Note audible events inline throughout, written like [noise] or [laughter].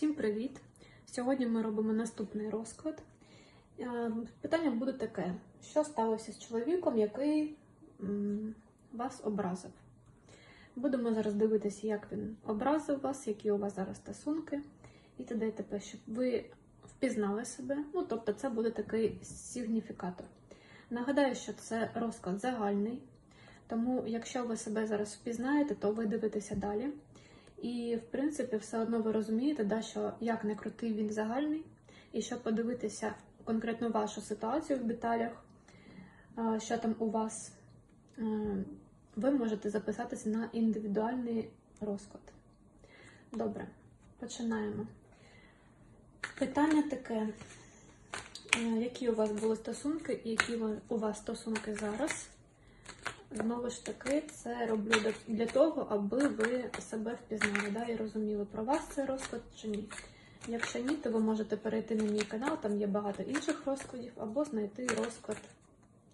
Всім привіт! Сьогодні ми робимо наступний розклад. Е, Питання буде таке: що сталося з чоловіком, який вас образив? Будемо зараз дивитися, як він образив вас, які у вас зараз стосунки, і т.д. т.п., щоб ви впізнали себе. Ну, тобто, це буде такий сигніфікатор. Нагадаю, що це розклад загальний, тому якщо ви себе зараз впізнаєте, то ви дивитеся далі. І, в принципі, все одно ви розумієте, да, що як не крутий він загальний, і щоб подивитися конкретно вашу ситуацію в деталях, що там у вас, е, ви можете записатися на індивідуальний розклад. Добре, починаємо. Питання таке: Е, які у вас були стосунки, і які у вас стосунки зараз? Знову ж таки, це роблю для- того, аби ви себе впізнали да, і розуміли, про вас це розклад чи ні. Якщо ні, то ви можете перейти на мій канал, там є багато інших розкладів, або знайти розклад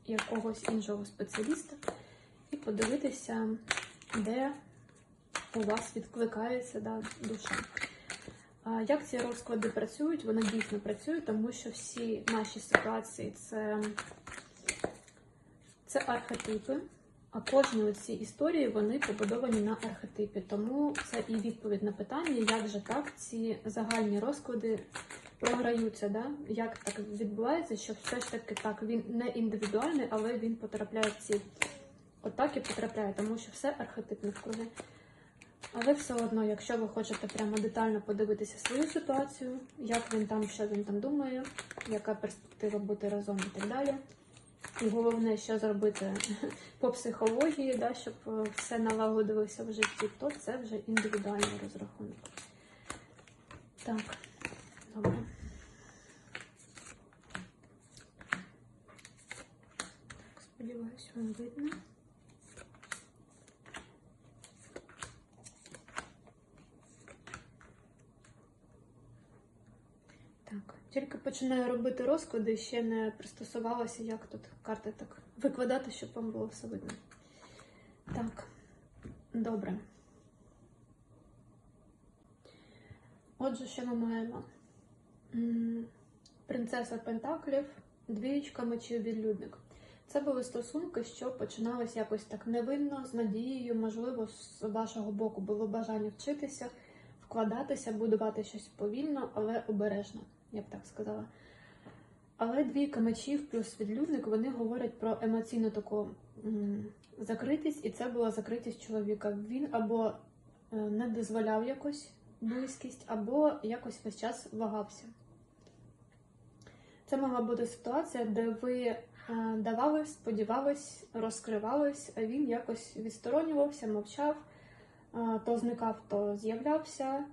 якогось іншого спеціаліста і подивитися, де у вас відкликається да, душа. Як ці розклади працюють? Вони дійсно працюють, тому що всі наші ситуації це архетипи. А кожні ці історії вони побудовані на архетипі. Тому це і відповідь на питання, як же так ці загальні розклади програються. Да? Як так відбувається, що все ж таки так він не індивідуальний, але він потрапляє в ці отак і потрапляє, тому що все архетипне вкруги. Але все одно, якщо ви хочете прямо детально подивитися свою ситуацію, як він там, що він там думає, яка перспектива бути разом і так далі. І головне, що зробити [laughs] по психології, да, щоб е, все налагодилося в житті, то це вже індивідуальний розрахунок. Так, добре. Так, сподіваюсь, вам видно. Так, тільки починаю робити розклади, ще не пристосувалася, як тут карти так викладати, щоб вам було все видно. Так, добре. Отже, що ми маємо? Принцеса Пентаклів, двієчка мечів відлюдник. Це були стосунки, що починалися якось так невинно, з надією, можливо, з вашого боку було бажання вчитися, вкладатися, будувати щось повільно, але обережно, я б так сказала. Але двійка мечів плюс відлюдник вони говорять про емоційну таку закритість, і це була закритість чоловіка. Він або е, не дозволяв якось близькість, або якось весь час вагався. Це могла бути ситуація, де ви е, давали, сподівались, розкривались, а він якось відсторонювався, мовчав, е, то зникав, то з'являвся.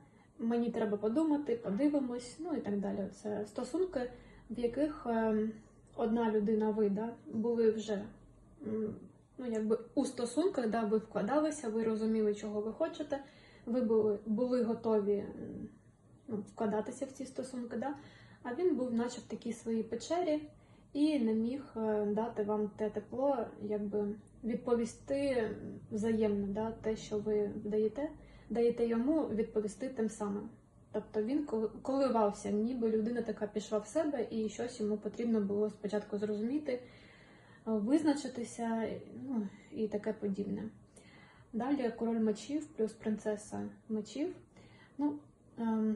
Мені треба подумати, подивимось, ну і так далі. Це стосунки, в яких е, одна людина ви були вже ну, якби у стосунках, да, ви вкладалися, ви розуміли, чого ви хочете, ви були, були готові ну, вкладатися в ці стосунки. Да? А він був, наче в такій своїй печері, і не міг е, дати вам те тепло, якби відповісти взаємно, да, те, що ви даєте, даєте йому відповісти тим самим. Тобто він коли- коливався, ніби людина така пішла в себе, і щось йому потрібно було спочатку зрозуміти, визначитися, ну і таке подібне. Далі король мечів плюс принцеса мечів. Ну, ем,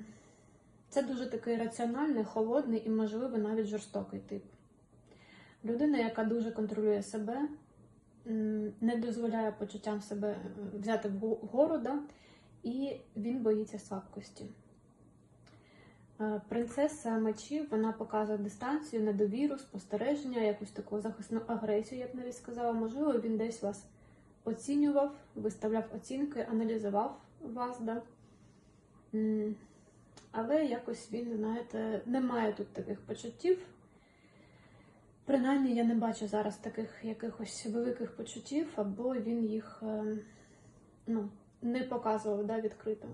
це дуже такий раціональний, холодний і, можливо, навіть жорстокий тип. Людина, яка дуже контролює себе, не дозволяє почуттям себе е, взяти вгору, да? І він боїться слабкості. Е, Принцеса мечів вона показує дистанцію, недовіру, спостереження, якусь таку захисну агресію, я б навіть сказала. Можливо, він десь вас оцінював, виставляв оцінки, аналізував вас. Да? Але якось він, знаєте, не має тут таких почуттів. Принаймні, я не бачу зараз таких якихось великих почуттів, або він їх е, ну, не показував да, відкрито.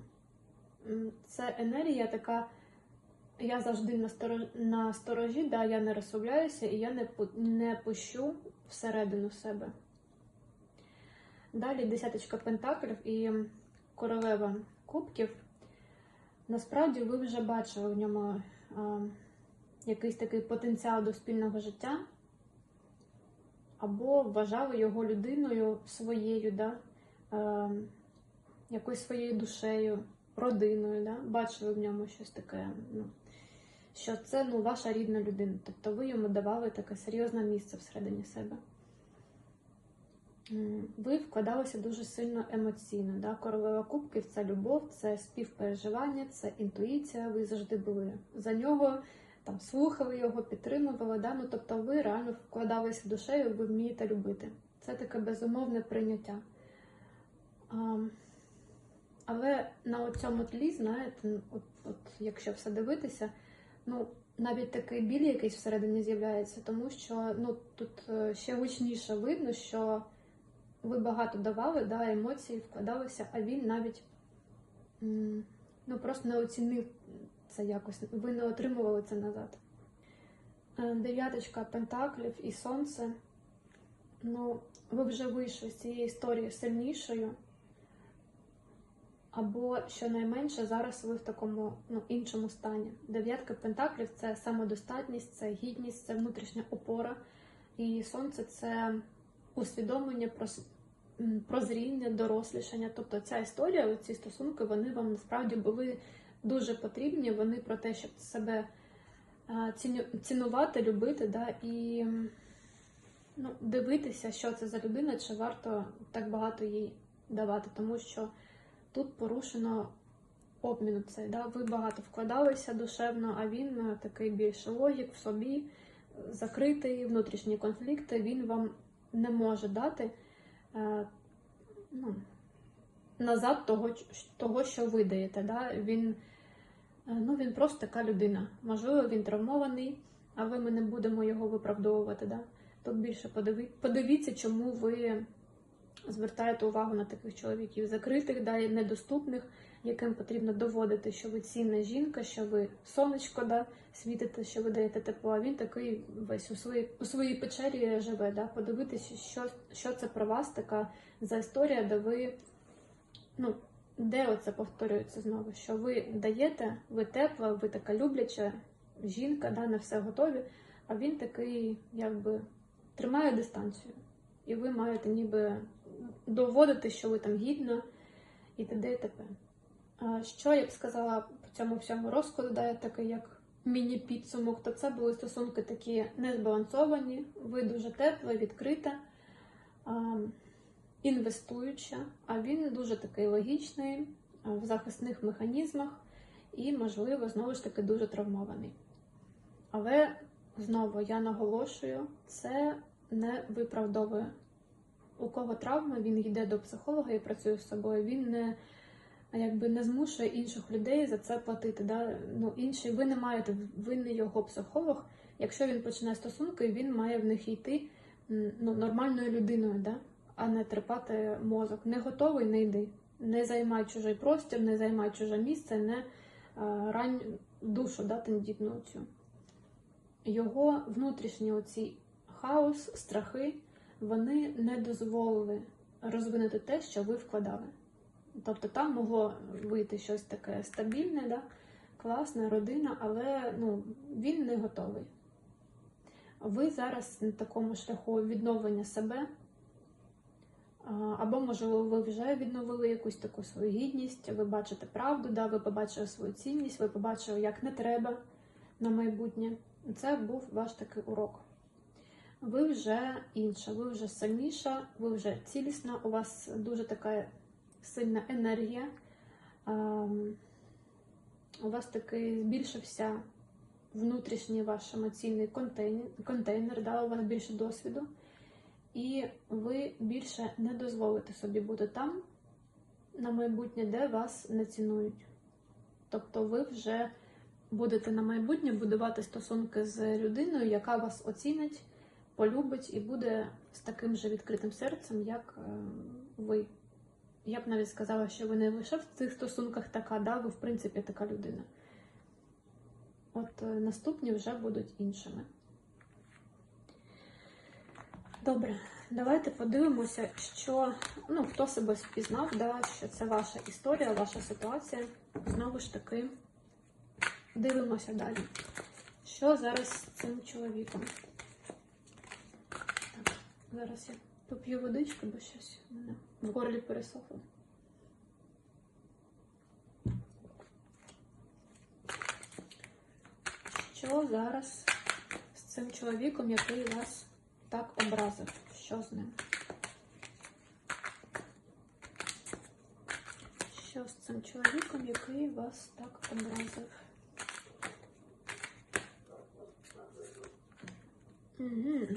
Це енергія така. Я завжди на сторожі, да, я не розслабляюся і я не, не пущу всередину себе. Далі десяточка пентаклів і королева кубків. насправді ви вже бачили в ньому а, якийсь такий потенціал до спільного життя, або вважали його людиною своєю, да? а, якоюсь своєю душею, родиною, да? бачили в ньому щось таке. Ну, що це ну, ваша рідна людина. Тобто ви йому давали таке серйозне місце всередині себе. Ви вкладалися дуже сильно емоційно. Да? Королева кубків це любов, це співпереживання, це інтуїція. Ви завжди були за нього, там слухали його, підтримували. Да? Ну, тобто ви реально вкладалися душею, ви вмієте любити. Це таке безумовне прийняття. Але на цьому тлі, знаєте, от, от якщо все дивитися, ну навіть такий біль якийсь всередині з'являється, тому що ну тут е, ще гучніше видно, що ви багато давали, да, емоції вкладалися, а він навіть ну просто не оцінив це якось. Ви не отримували це назад. Е, Дев'яточка пентаклів і сонце. Ну, ви вже вийшли з цієї історії сильнішою. Або щонайменше зараз ви в такому ну, іншому стані. Дев'ятка пентаклів це самодостатність, це гідність, це внутрішня опора. І сонце це усвідомлення, м, прозріння, дорослішання. Тобто ця історія, ці стосунки, вони вам насправді були дуже потрібні. Вони про те, щоб себе цінувати, любити, да, і ну, дивитися, що це за людина, чи варто так багато їй давати, тому що тут порушено обмін цей. Да? Ви багато вкладалися душевно, а він е, такий більше логік в собі, закритий, внутрішні конфлікти, він вам не може дати е, ну, назад того, того, що ви даєте. Да? Він, е, ну, він просто така людина. Можливо, він травмований, але ми не будемо його виправдовувати. Да? Тут більше подиві... подивіться, чому ви звертаєте увагу на таких чоловіків закритих, да, і недоступних, яким потрібно доводити, що ви цінна жінка, що ви сонечко да, світите, що ви даєте тепло. А він такий весь у своїй у своїй печері живе. Да, подивитися, що, що це про вас, така за історія, де ви, ну, де оце повторюється знову, що ви даєте, ви тепла, ви така любляча жінка, да, на все готові, а він такий, якби, тримає дистанцію. І ви маєте ніби доводити, що ви там гідна, і т.д. і т.п. Що я б сказала по цьому всьому розкладу, да, такий як міні-підсумок, то це були стосунки такі незбалансовані, ви дуже тепла, відкрита, інвестуюча, а він дуже такий логічний, в захисних механізмах і, можливо, знову ж таки дуже травмований. Але знову я наголошую, це не виправдовує. У кого травма, він йде до психолога і працює з собою. Він не якби не змушує інших людей за це платити. Да? Ну, інші, ви не маєте, ви не його психолог. Якщо він починає стосунки, він має в них йти ну, нормальною людиною, да? а не трепати мозок. Не готовий, не йди. Не займай чужий простір, не займай чуже місце, не а, рань душу да, тендітну цю. Його внутрішні оці хаос, страхи, вони не дозволили розвинути те, що ви вкладали. Тобто там могло вийти щось таке стабільне, да? класна родина, але ну, він не готовий. Ви зараз на такому шляху відновлення себе, або, можливо, ви вже відновили якусь таку свою гідність, ви бачите правду, да? ви побачили свою цінність, ви побачили, як не треба на майбутнє. Це був ваш такий урок. Ви вже інша, ви вже сильніша, ви вже цілісна, у вас дуже така сильна енергія. Ем, У вас такий збільшився внутрішній ваш емоційний контейнер, контейнер да, у вас більше досвіду, і ви більше не дозволите собі бути там на майбутнє, де вас не цінують. Тобто ви вже будете на майбутнє будувати стосунки з людиною, яка вас оцінить, полюбить і буде з таким же відкритим серцем, як е, ви. Я б навіть сказала, що ви не лише в цих стосунках така, да, ви в принципі така людина. От е, наступні вже будуть іншими. Добре, давайте подивимося, що ну, хто себе впізнав, да, що це ваша історія, ваша ситуація. Знову ж таки, дивимося далі. Що зараз з цим чоловіком? Зараз я поп'ю водички, бо щось у мене в горлі пересохло. Що зараз з цим чоловіком, який вас так образив? Що з ним? Що з цим чоловіком, який вас так образив? Угу.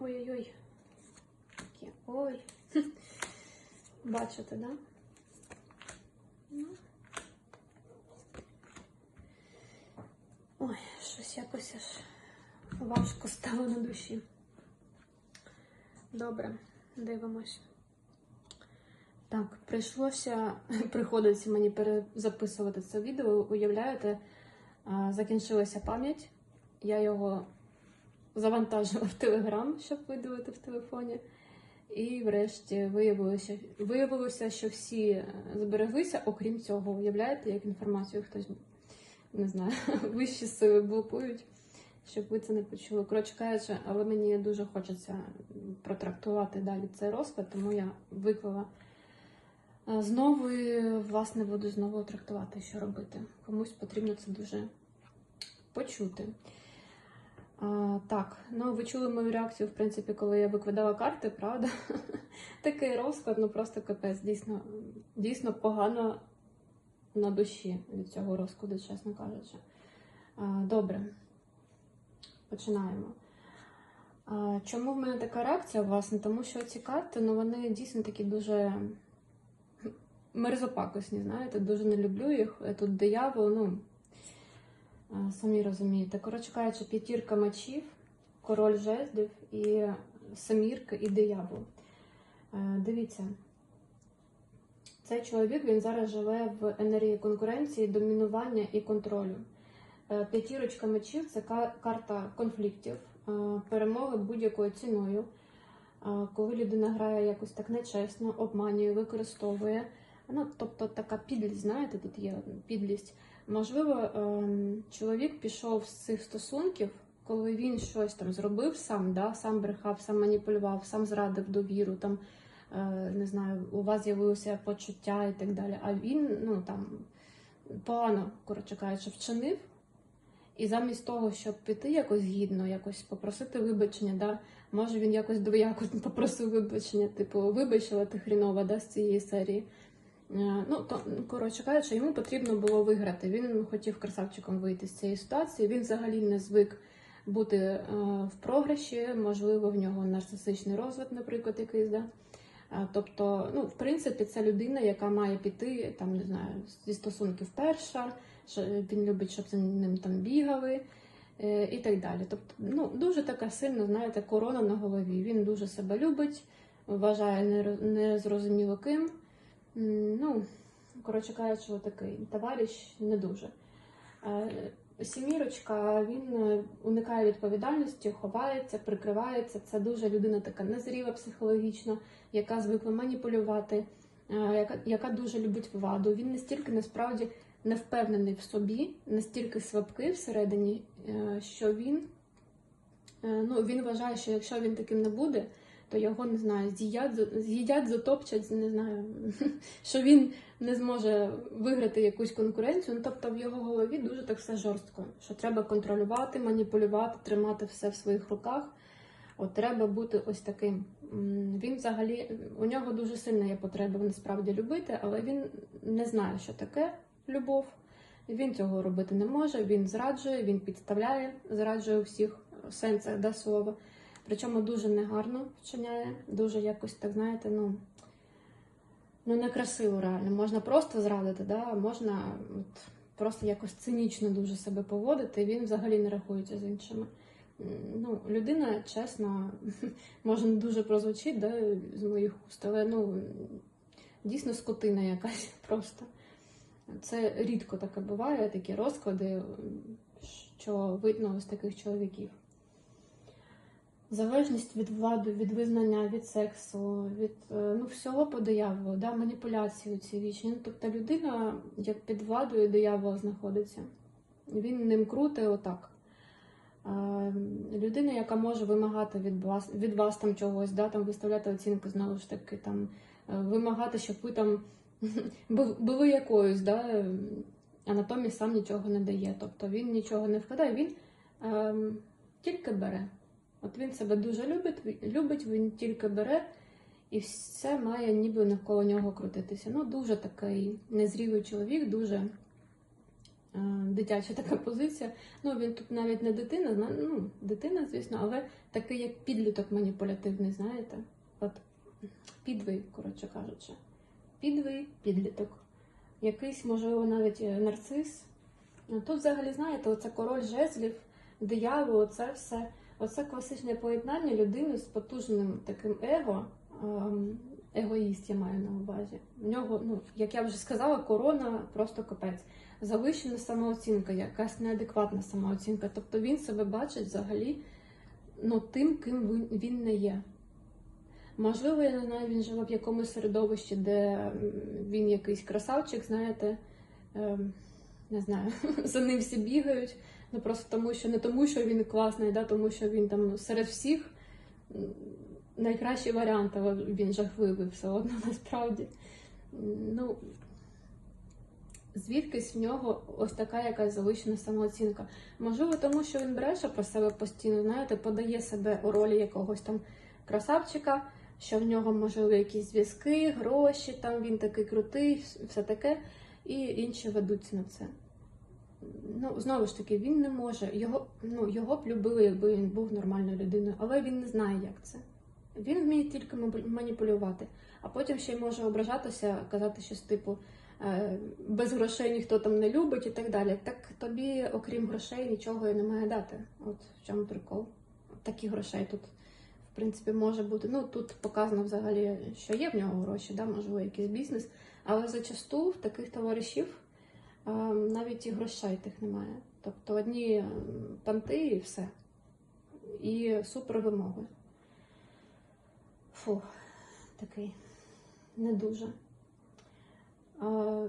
Ой-ой-ой. Такі, Ой. [laughs] Бачите, да? Ну. Ой, щось якось аж важко стало на душі. Добре, дивимось. Так, прийшлося, [laughs] приходиться мені перезаписувати це відео. Уявляєте, закінчилася пам'ять. Я його завантажила в Телеграм, щоб видалити в телефоні. І врешті виявилося, виявилося, що всі е, збереглися, окрім цього. Уявляєте, як інформацію хтось не знаю, [laughs] вищі сили блокують, щоб ви це не почули. Коротше кажучи, але мені дуже хочеться протрактувати далі цей розклад, тому я виклала знову і, власне, буду знову трактувати, що робити. Комусь потрібно це дуже почути. А, так, ну ви чули мою реакцію, в принципі, коли я викладала карти, правда? [laughs] Такий розклад, ну просто капець, дійсно, дійсно погано на душі від цього розкладу, чесно кажучи. А, добре, починаємо. А, чому в мене така реакція, власне? Тому що ці карти, ну вони дійсно такі дуже мерзопакосні, знаєте, дуже не люблю їх. Тут диявол, ну. А, Самі розумієте. Коротше кажучи, п'ятірка мечів, король жезлів і семірка і диявол. Е, Дивіться, цей чоловік він зараз живе в енергії конкуренції, домінування і контролю. Е, П'ятірочка мечів це карта конфліктів, е, перемоги будь-якою ціною. Е, Коли людина грає якось так нечесно, обманює, використовує. Ну, тобто така підлість, знаєте, тут є підлість. Можливо, ем, чоловік пішов з цих стосунків, коли він щось там зробив сам, да, сам брехав, сам маніпулював, сам зрадив довіру, там, е, не знаю, у вас з'явилося почуття і так далі. А він, ну там, погано, коротше кажучи, вчинив. І замість того, щоб піти якось гідно, якось попросити вибачення, да, може він якось двояко попросив вибачення, типу, вибач, але ти хрінова да, з цієї серії. Е, Ну, то, коротше кажучи, йому потрібно було виграти. Він хотів красавчиком вийти з цієї ситуації. Він взагалі не звик бути е, в програші, можливо, в нього нарцисичний розвиток, наприклад, якийсь. Да? Е, Тобто, ну, в принципі, це людина, яка має піти там, не знаю, зі стосунків перша, що він любить, щоб за ним там бігали. І так далі. Тобто, ну, дуже така сильна, знаєте, корона на голові. Він дуже себе любить, вважає незрозуміло ким. Ну, коротше кажучи, такий товариш не дуже. Е, Сімірочка, він е, уникає відповідальності, ховається, прикривається. Це дуже людина така незріла психологічно, яка звикла маніпулювати, е, яка, яка дуже любить владу. Він настільки насправді не впевнений в собі, настільки слабкий всередині, що він, ну, він вважає, що якщо він таким не буде, то його не знаю, з'їдять, з'їдять, затопчать, не знаю, [laughs] що він не зможе виграти якусь конкуренцію. Ну, тобто в його голові дуже так все жорстко, що треба контролювати, маніпулювати, тримати все в своїх руках. От треба бути ось таким. Він взагалі у нього дуже сильна є потреба насправді любити, але він не знає, що таке любов. Він цього робити не може. Він зраджує, він підставляє, зраджує у всіх сенсах да, слова. Причому дуже негарно вчиняє, дуже якось так, знаєте, ну, ну некрасиво реально. Можна просто зрадити, да? можна от, просто якось цинічно дуже себе поводити, і він взагалі не рахується з іншими. Ну, людина, чесно, [laughs] може не дуже прозвучить да, з моїх уст, але ну, дійсно скотина якась [laughs] просто. Це рідко таке буває, такі розклади, що видно з таких чоловіків. Залежність від влади, від визнання, від сексу, від е, ну, всього по дияволу, да, маніпуляції ці вічні. Ну, тобто людина як під владою диявола знаходиться. Він ним круте отак. Людина, яка може вимагати від вас, від вас там чогось, да, там виставляти оцінку знову ж таки, там, е, вимагати, щоб ви там [laughs] були якоюсь, да, а натомість сам нічого не дає. Тобто він нічого не вкладає, він ем, тільки бере. От він себе дуже любить, любить, він тільки бере, і все має ніби навколо нього крутитися. Ну, дуже такий незрілий чоловік, дуже е, дитяча така позиція. Ну, він тут навіть не дитина, ну, дитина, звісно, але такий як підліток маніпулятивний, знаєте? От підвий, коротше кажучи. Підвий підліток. Якийсь, можливо, навіть е, нарцис. Ну, Тут взагалі, знаєте, оце король жезлів, диявол, це все. Оце класичне поєднання людини з потужним таким его. ем, Егоїст я маю на увазі. В нього, ну, як я вже сказала, корона просто капець. Завищена самооцінка, якась неадекватна самооцінка. Тобто він себе бачить взагалі ну, тим, ким він, не є. Можливо, я не знаю, він живе в якомусь середовищі, де він якийсь красавчик, знаєте, ем, не знаю, [laughs] за ним всі бігають. Ну просто тому, що не тому, що він класний, да, тому що він там серед всіх найкращий варіант, але він жахливий все одно [laughs] насправді. Ну, звідкись в нього ось така якась завищена самооцінка. Можливо, тому що він бреше про себе постійно, знаєте, подає себе у ролі якогось там красавчика, що в нього можливо якісь зв'язки, гроші, там він такий крутий, все таке, і інші ведуться на це. Ну, знову ж таки, він не може. Його, ну, його б любили, якби він був нормальною людиною, але він не знає, як це. Він вміє тільки маніпулювати, а потім ще й може ображатися, казати щось типу е, без грошей ніхто там не любить і так далі. Так тобі, окрім грошей, нічого і не має дати. От в чому прикол. Такі грошей тут, в принципі, може бути. Ну тут показано взагалі, що є в нього гроші, да, можливо, якийсь бізнес. Але зачасту в таких товаришів навіть і грошей тих немає. Тобто одні панти і все. І супер вимоги. Фу, такий не дуже. А,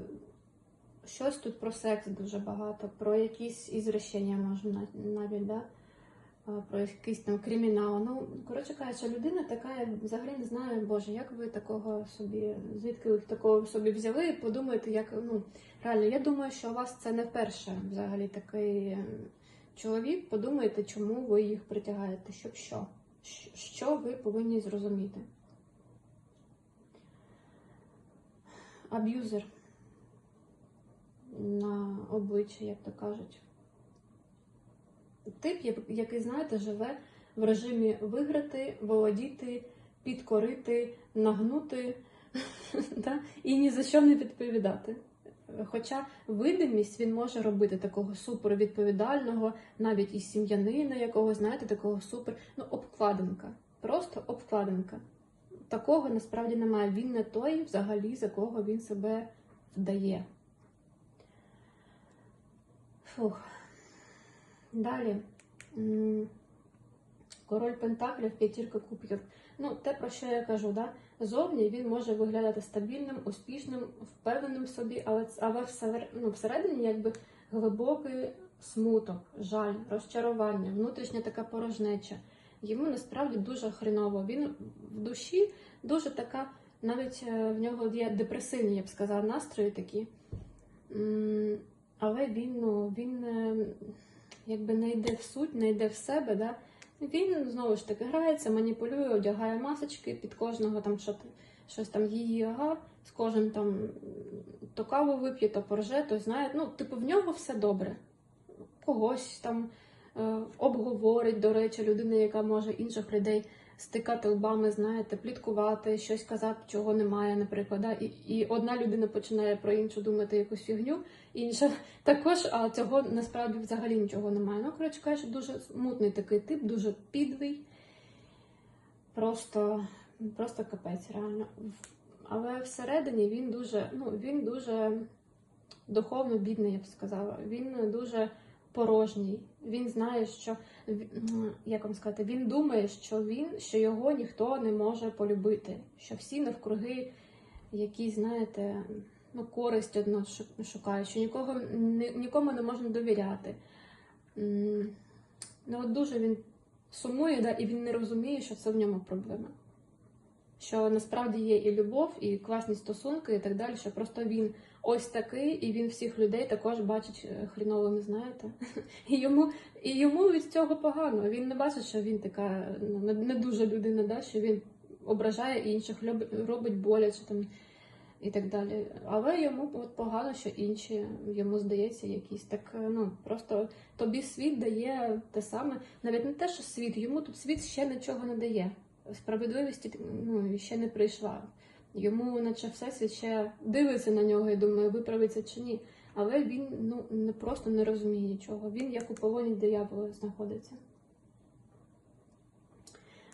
щось тут про секс дуже багато, про якісь ізречення може на- навіть, да? А, про якийсь там кримінал. Ну, коротше кажучи, людина така, я взагалі не знаю, Боже, як ви такого собі, звідки ви такого собі взяли і подумаєте, як, ну, реально, я думаю, що у вас це не вперше взагалі такий ем, чоловік. Подумайте, чому ви їх притягаєте, щоб що? Що ви повинні зрозуміти? Аб'юзер на обличчі, як то кажуть. Тип, який, знаєте, живе в режимі виграти, володіти, підкорити, нагнути [laughs] і ні за що не відповідати. Хоча видимість він може робити такого супервідповідального, навіть і сім'янина якогось, знаєте, такого супер, ну, обкладинка. Просто обкладинка. Такого насправді немає. Він не той, взагалі, за кого він себе вдає. Фух. Далі. Король Пентаклів, п'ятірка кубків. Ну, те, про що я кажу, да? зовні він може виглядати стабільним, успішним, впевненим в собі, але, але ну, всередині якби глибокий смуток, жаль, розчарування, внутрішня така порожнеча. Йому насправді дуже хреново. Він в душі дуже така, навіть е, в нього є депресивні, я б сказала, настрої такі. Але він, ну, він е, якби не йде в суть, не йде в себе. Да? Він знову ж таки грається, маніпулює, одягає масочки під кожного там що, щось там її ага, з кожним там то каву вип'є, то порже, то знає. Ну, типу, в нього все добре. Когось там е, обговорить, до речі, людина, яка може інших людей стикати лбами, знаєте, пліткувати, щось казати, чого немає, наприклад. Да? І, і одна людина починає про іншу думати якусь фігню, інша [laughs] також, а цього насправді взагалі нічого немає. Ну, коротше кажучи, дуже смутний такий тип, дуже підвий. Просто, просто капець, реально. Але всередині він дуже, ну, він дуже духовно бідний, я б сказала. Він дуже порожній. Він знає, що як вам сказати, він думає, що він, що його ніхто не може полюбити, що всі навкруги якісь, знаєте, ну, користь одно шукають, що нікого нікому не можна довіряти. Ну, от дуже він сумує, да, і він не розуміє, що це в ньому проблема. Що насправді є і любов, і класні стосунки, і так далі, що просто він ось такий, і він всіх людей також бачить е, хріновими, знаєте. [laughs] І йому, і йому від цього погано. Він не бачить, що він така ну, не, дуже людина, да, що він ображає інших, робить боляче там і так далі. Але йому от погано, що інші йому здається якісь так. е, Ну просто тобі світ дає те саме, навіть не те, що світ, йому тут світ ще нічого не дає. Справедливість ну, ще не прийшла. Йому, наче всесвіт ще дивиться на нього і думає, виправиться чи ні. Але він ну не просто не розуміє нічого. Він як у полоні диявола знаходиться.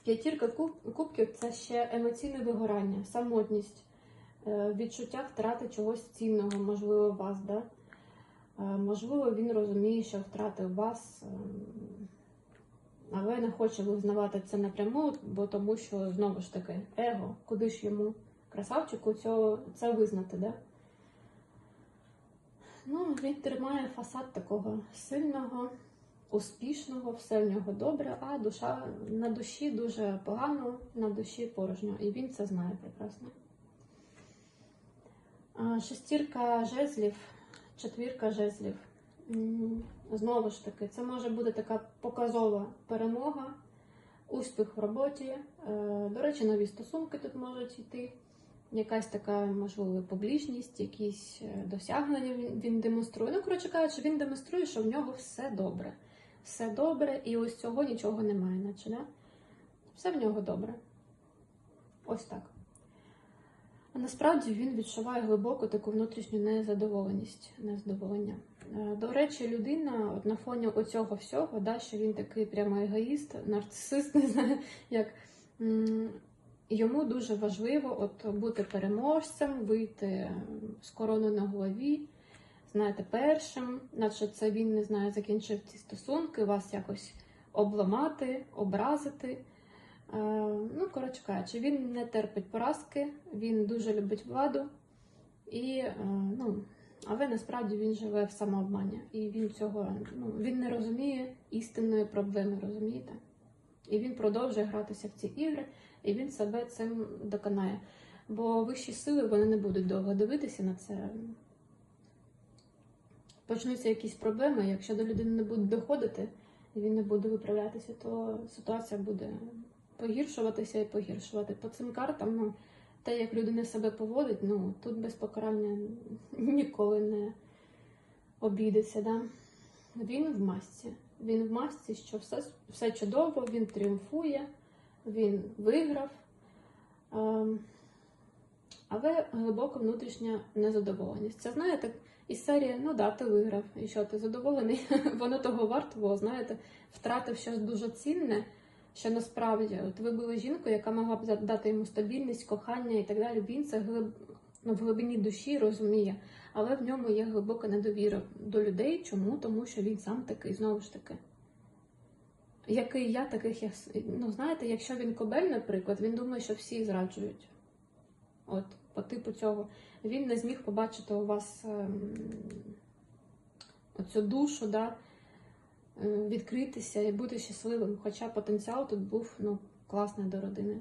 П'ятірка куб- кубків це ще емоційне вигорання, самотність, е, відчуття втрати чогось цінного, можливо, вас, да? Е, Можливо, він розуміє, що втратив вас, ем, але не хоче визнавати це напряму, бо тому що знову ж таки его, куди ж йому красавчику цього, це визнати, да? Ну, він тримає фасад такого сильного, успішного, все в нього добре, а душа на душі дуже погано, на душі порожньо. І він це знає прекрасно. Шестірка жезлів, четвірка жезлів. Знову ж таки, це може бути така показова перемога, успіх в роботі. Е, До речі, нові стосунки тут можуть йти. Якась така, можливо, публічність, якісь е, досягнення він, демонструє. Ну, коротше кажучи, він демонструє, що в нього все добре. Все добре, і ось цього нічого немає, наче, да? Все в нього добре. Ось так. А насправді він відчуває глибоку таку внутрішню незадоволеність, незадоволення. Е, До речі, людина от на фоні оцього всього, да, що він такий прямо егоїст, нарцисист, [laughs] не знаю, як йому дуже важливо от бути переможцем, вийти з короною на голові, знаєте, першим, наче це він не знаю, закінчив ці стосунки, вас якось обламати, образити. Е, Ну, коротше кажучи, він не терпить поразки, він дуже любить владу, і, е, ну, але насправді він живе в самообмані. І він цього ну, він не розуміє істинної проблеми, розумієте? І він продовжує гратися в ці ігри, і він себе цим доконає. Бо вищі сили вони не будуть довго дивитися на це. Почнуться якісь проблеми, якщо до людини не будуть доходити, і він не буде виправлятися, то ситуація буде погіршуватися і погіршувати. По цим картам, ну, те, як людина себе поводить, ну, тут без покарання ніколи не обійдеться. Да? Він в масці. Він в масці, що все, все чудово, він тріумфує, він виграв. Ем, але глибока внутрішня незадоволеність. Це знаєте, із серії, ну да, ти виграв, і що ти задоволений? [laughs] Воно того варто було, знаєте, втратив щось дуже цінне, що насправді от ви були жінкою, яка могла б дати йому стабільність, кохання і так далі. Він це глиб... ну, в глибині душі розуміє, але в ньому є глибока недовіра до людей. Чому? Тому що він сам такий, знову ж таки. Який я, таких я. Ну, знаєте, якщо він кобель, наприклад, він думає, що всі зраджують. От, по типу цього. Він не зміг побачити у вас ем, оцю душу, да, е, відкритися і бути щасливим. Хоча потенціал тут був ну, класний до родини.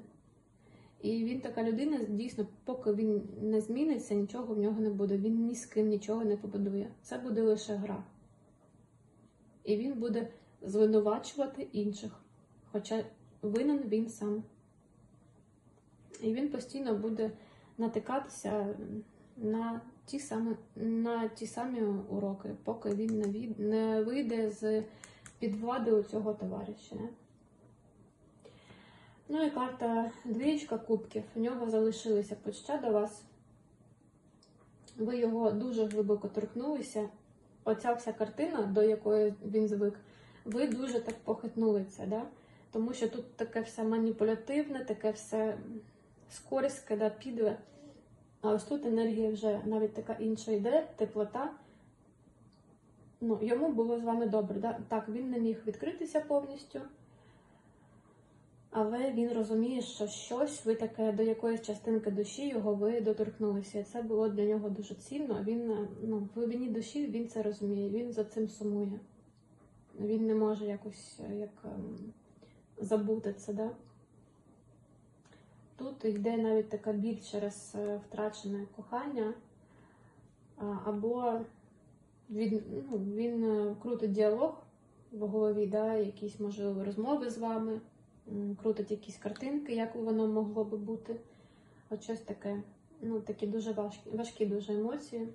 І він така людина, дійсно, поки він не зміниться, нічого в нього не буде. Він ні з ким нічого не побудує. Це буде лише гра. І він буде звинувачувати інших. Хоча винен він сам. І він постійно буде натикатися на ті самі, на ті самі уроки, поки він не, від, не вийде з під влади у цього товариша. Ну і карта двічка кубків. У нього залишилися почуття до вас. Ви його дуже глибоко торкнулися. Оця вся картина, до якої він звик, ви дуже так похитнули це, да? тому що тут таке все маніпулятивне, таке все скорістке, да, підле. А ось тут енергія вже навіть така інша йде, теплота. ну, йому було з вами добре. Да? Так, він не міг відкритися повністю, але він розуміє, що щось ви таке до якоїсь частинки душі його ви доторкнулися. І це було для нього дуже цінно. Він ну, в глибині душі він це розуміє, він за цим сумує. Він не може якось е, як ем, забути це. Да? Тут йде навіть така біль через е, втрачене кохання, або він, ну, він е, крутить діалог в голові, да, якісь можливо розмови з вами, крутить якісь картинки, як воно могло би бути. От щось таке. Ну, такі дуже важкі, важкі дуже емоції.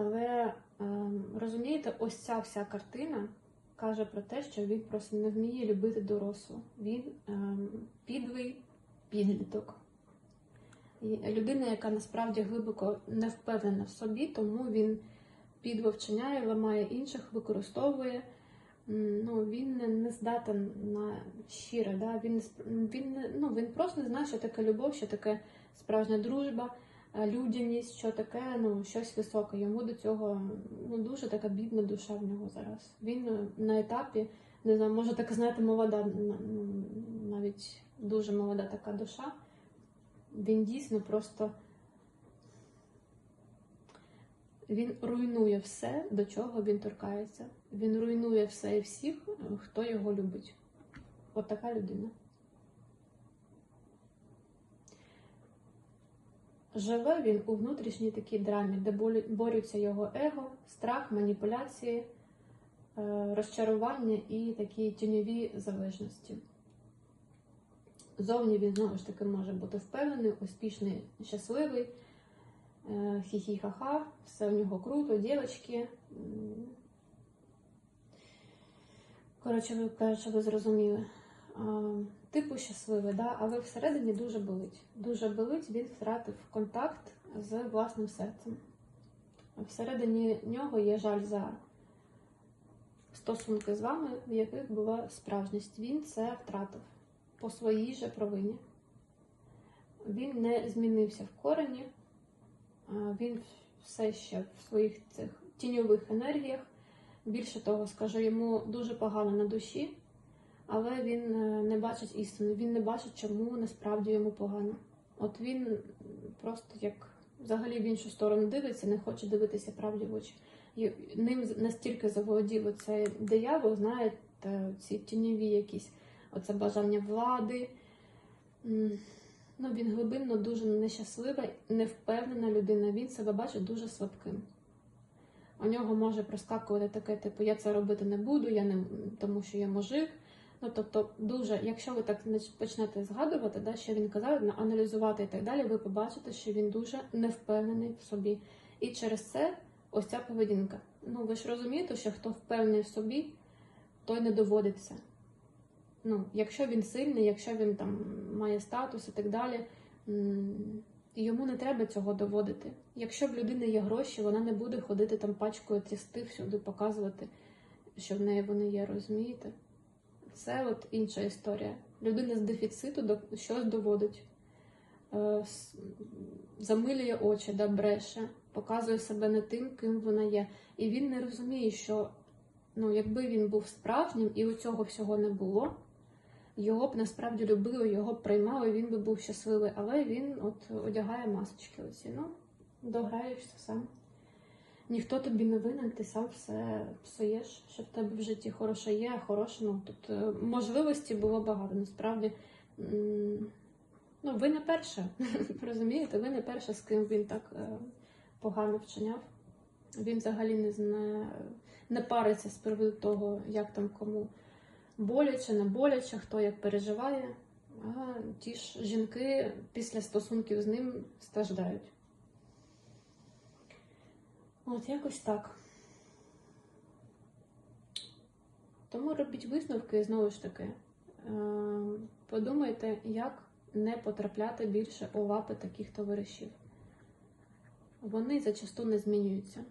Але ем, розумієте, ось ця вся картина каже про те, що він просто не вміє любити дорослу. Він ем, підлий підліток. Людина, яка насправді глибоко не впевнена в собі, тому він підло вчиняє, ламає інших, використовує. Ну, він не, не здатен на щире, да? він, він, ну, він просто не знає, що таке любов, що таке справжня дружба, людяність, що таке ну, щось високе. Йому до цього ну, дуже така бідна душа в нього зараз. Він е, на етапі, не знаю, може така, знаєте, молода, навіть дуже молода така душа. Він дійсно просто він руйнує все, до чого він торкається. Він руйнує все і всіх, хто його любить. От така людина. Живе він у внутрішній такій драмі, де борються його его, страх, маніпуляції, е, розчарування і такі тіньові залежності. Зовні він знову ж таки може бути впевнений, успішний, щасливий, е, хі-хі-ха-ха, все в нього круто, дівчатки. Коротше, ви кажете, ви зрозуміли. Типу щасливий, да? але всередині дуже болить. Дуже болить, він втратив контакт з власним серцем. Всередині нього є жаль за стосунки з вами, в яких була справжність. Він це втратив по своїй же провині. Він не змінився в корені, він все ще в своїх цих тіньових енергіях. Більше того, скажу, йому дуже погано на душі, але він е, не бачить істину, він не бачить, чому насправді йому погано. От він просто як взагалі в іншу сторону дивиться, не хоче дивитися правді в очі. І ним настільки заволодів оцей диявол, знаєте, ці тіньові якісь оце бажання влади. Ну, він глибинно дуже нещаслива, невпевнена людина. Він себе бачить дуже слабким. У нього може проскакувати таке, типу, я це робити не буду, я не тому що я мужик. Ну, тобто, дуже, якщо ви так почнете згадувати, да, що він казав, аналізувати і так далі, ви побачите, що він дуже невпевнений в собі. І через це ось ця поведінка. Ну, ви ж розумієте, що хто впевнений в собі, той не доводиться. Ну, якщо він сильний, якщо він там має статус і так далі, йому не треба цього доводити. Якщо в людини є гроші, вона не буде ходити там пачкою трясти всюди, показувати, що в неї вони є, розумієте? Це от інша історія. Людина з дефіциту щось доводить, Е, замилює очі, да, бреше, показує себе не тим, ким вона є. І він не розуміє, що ну, якби він був справжнім і у цього всього не було, його б насправді любили, його б приймали, він би був щасливий, але він от одягає масочки оці. Ну, дограєшся сам. Ніхто тобі не винен, ти сам все псуєш, щоб в тебе в житті хороше є, а хороше, ну тут е, можливості було багато. Насправді, ну ви не перша, [laughs] розумієте, ви не перша, з ким він так е, погано вчиняв. Він взагалі не, зна- не париться з приводу того, як там кому боляче, не боляче, хто як переживає. А ті ж жінки після стосунків з ним страждають. От якось так. Тому робіть висновки знову ж таки. Е, Подумайте, як не потрапляти більше у лапи таких товаришів. Вони зачасту не змінюються.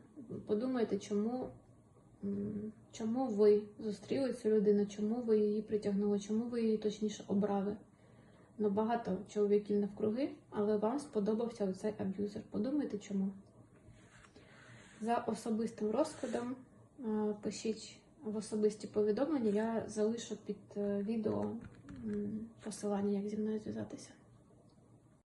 Подумайте, чому, чому ви зустріли цю людину, чому ви її притягнули, чому ви її точніше обрали. Ну, багато чоловіків навкруги, але вам сподобався оцей аб'юзер. Подумайте чому. За особистим розкладом. Е, Пишіть в особисті повідомлення, я залишу під е, відео посилання, як зі мною зв'язатися.